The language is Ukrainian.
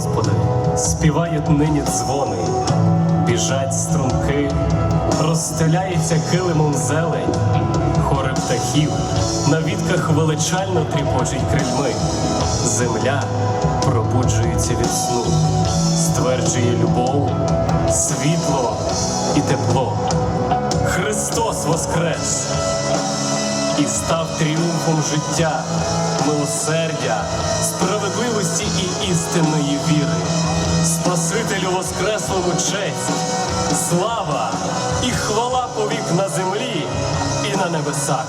Господи, співають нині дзвони, біжать струмки, розстеляється килимом зелень, хори птахів на вітках величально тріпочуть крильми. Земля пробуджується від сну, стверджує любов, світло і тепло. Христос воскрес! і став тріумфом життя, милосердя, справедливості і істинної. Спасителю Воскреслому честь, слава і хвала повік на землі і на небесах.